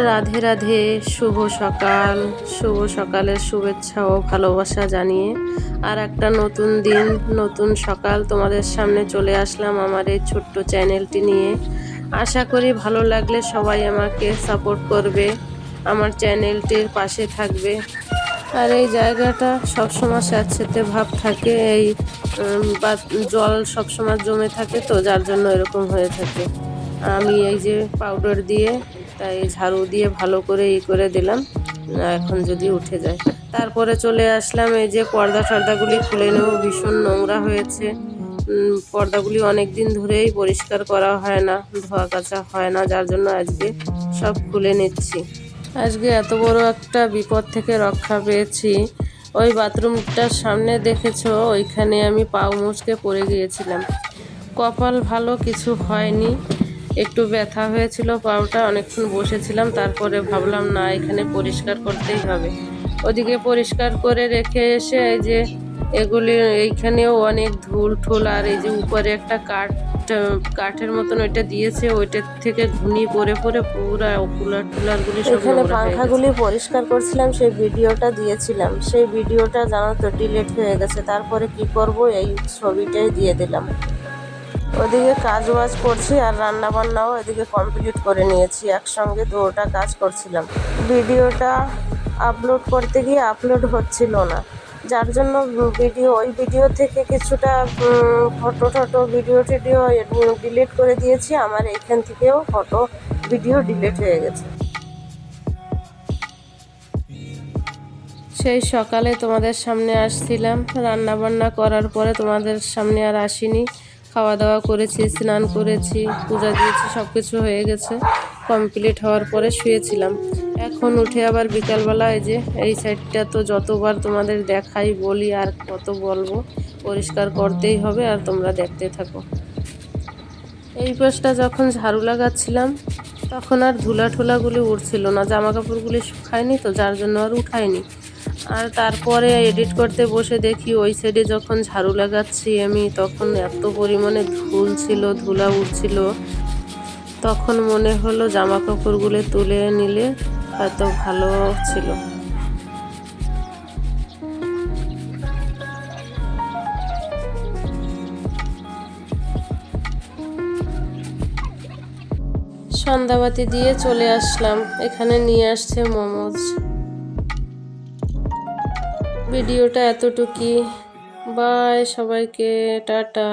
রাধে রাধে, শুভ সকাল। শুভ সকালের শুভেচ্ছা ও ভালোবাসা জানিয়ে আর একটা নতুন দিন, নতুন সকাল তোমাদের সামনে চলে আসলাম আমার এই ছোট্ট চ্যানেলটি নিয়ে। আশা করি ভালো লাগলে সবাই আমাকে সাপোর্ট করবে, আমার চ্যানেলটির পাশে থাকবে। আর এই জায়গাটা সবসময় স্যাঁতস্যাঁতে ভাব থাকে, এই বা, জল সবসময় জমে থাকে তো, যার জন্য এরকম হয়ে থাকে। আমি এই যে পাউডার দিয়ে তাই ঝাড়ু দিয়ে ভালো করে ই করে দিলাম। এখন যদি উঠে যায়। তারপরে চলে আসলাম এই যে পর্দা টর্দাগুলি খুলে নেব। ভীষণ নোংরা হয়েছে। পর্দাগুলি অনেক দিন ধরেই পরিষ্কার করা হয় না, ধোয়া কাচা হয় না, যার জন্য আজকে সব খুলে নিচ্ছি। আজকে এত বড় একটা বিপদ থেকে রক্ষা পেয়েছি। ওই বাথরুমটার সামনে দেখেছ? ওইখানে আমি পাও মুচকে পড়ে গিয়েছিলাম। কপাল ভালো কিছু হয়নি। একটু ব্যথা হয়েছিল পাওটা অনেকক্ষণ বসেছিলাম তারপরে ভাবলাম না এখানে পরিষ্কার করতেই হবে। ওদিকে পরিষ্কার করে রেখে এসে এই যে এগুলি এইখানেও অনেক ধুল ঠুল আর এই যে উপরে একটা কাঠ কাঠের মতন ওইটা দিয়েছে ওইটার থেকে ঘুনি পরে পরে পুরা কুলার টুলারগুলি এখানে গেছে। পাংখাগুলি পরিষ্কার করছিলাম সেই ভিডিওটা দিয়েছিলাম। সেই ভিডিওটা জানো তো ডিলেট হয়ে গেছে। তারপরে কি করব? এই ছবিটাই দিয়ে দিলাম। ওদিকে কাজ বাজ করছি আর রান্না বান্নাও এদিকে কমপ্লিট করে নিয়েছি। একসঙ্গে দুটা কাজ করছিলাম। ভিডিওটা আপলোড করতে গিয়ে আপলোড হচ্ছিল না। যার জন্য ভিডিও, ওই ভিডিও থেকে কিছুটা ফটো টটো ভিডিও টিডিও ডিলিট করে দিয়েছি। আমার এখান থেকেও ফটো ভিডিও ডিলিট হয়ে গেছে। সেই সকালে তোমাদের সামনে আসছিলাম। রান্না বান্না করার পরে তোমাদের সামনে আর আসিনি। খাওয়া দাওয়া করেছি, স্নান করেছি, পূজা দিয়েছি সব কিছু হয়ে গেছে। কমপ্লিট হওয়ার পরে শুয়েছিলাম। এখন উঠে আবার বিকালবেলা এই যে, এই সাইডটা তো যতবার তোমাদের দেখাই, বলি আর কত বলব, পরিষ্কার করতেই হবে আর তোমরা দেখতে থাকো। এই পাশটা যখন ঝাড়ু লাগাচ্ছিলাম, তখন আর ধুলা ঠুলাগুলি উঠছিল না। জামা কাপড়গুলি শুকায়নি তো, যার জন্য আর উঠায়নি। আর তারপরে এডিট করতে বসে দেখি ওই সাইডে যখন ঝাড়ু লাগাচ্ছি আমি, তখন এত পরিমাণে ধুল ছিল, ধুলা উঠছিল। তখন মনে হলো জামা কাপড়গুলো তুলে নিলে হয়তো ভালো ছিল। সন্ধ্যাবাতি দিয়ে চলে আসলাম। এখানে নিয়ে আসছে মোমোজ। ভিডিওটা এতটুকুই। বাই সবাইকে টাটা।